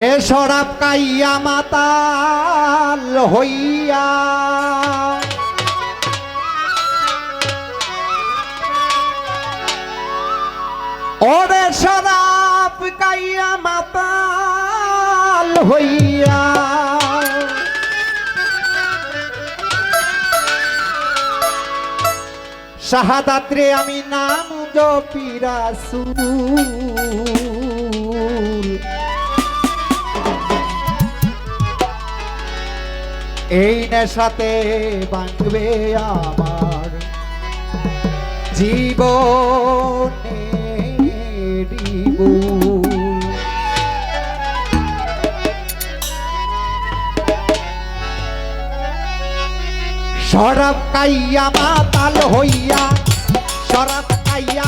এ সরাব Kayah মাতাল হইয়া। ওরে সরাব কাইয়া মাতাল হইয়া। শাহাদাত্রে আমি নাম জপিরাসুল এই নেশাতে বাঁধবে আমার জীবনে সরব কাইয়া মাতাল হইয়া সরব কাইয়া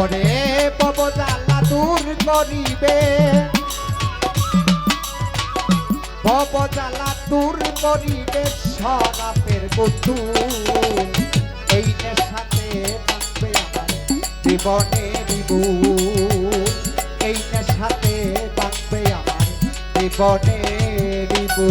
ওরে ববজালা দূর করিবে। ভবজালা দূর করিবে সরাপের বন্ধু। এই নেশাতে থাকবে আমার জীবনে বিবু এই নেশাতে থাকবে আমার জীবনে বিবু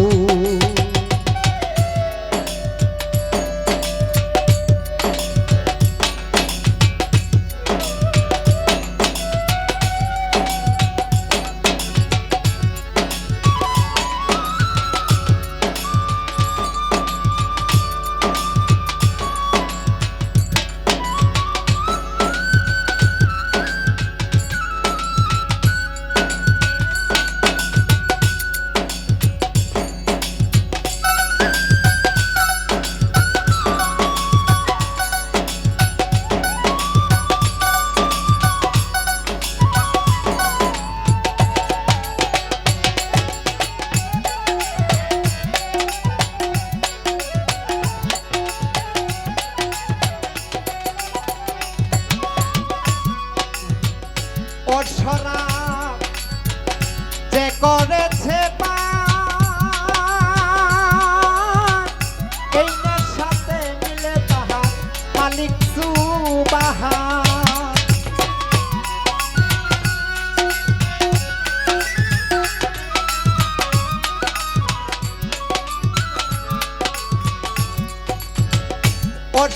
ওর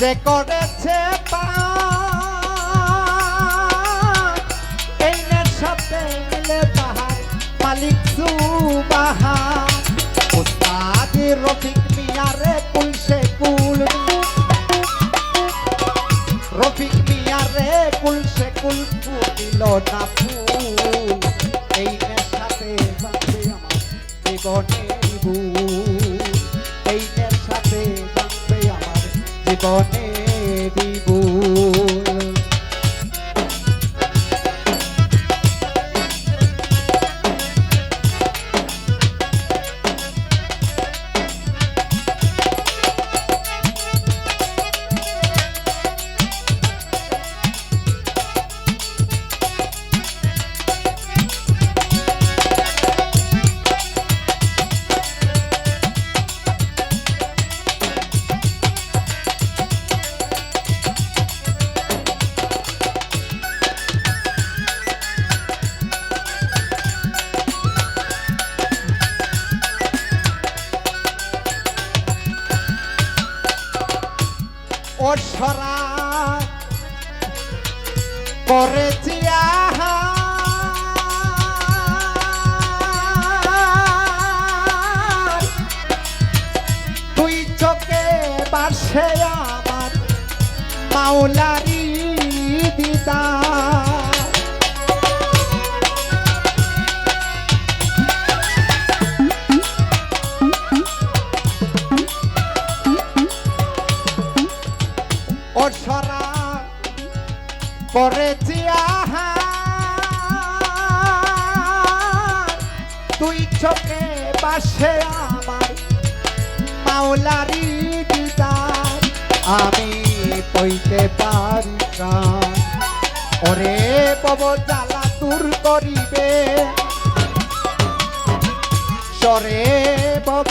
যে করেছে নেশাতে মিলে তাহার মালিক সুবাহান। জীবনে ভুল এই নেশাতে বাঁধবে আমার জীবনে। করেছি। তুই চোখে বাসে আমার মাওলারি করেছি আহার। তুই চোখে বাসে আমার মাওলারি দিদার, আমি কইতে পারি ওরে বব জ্বালা দূর করিবে সরে বব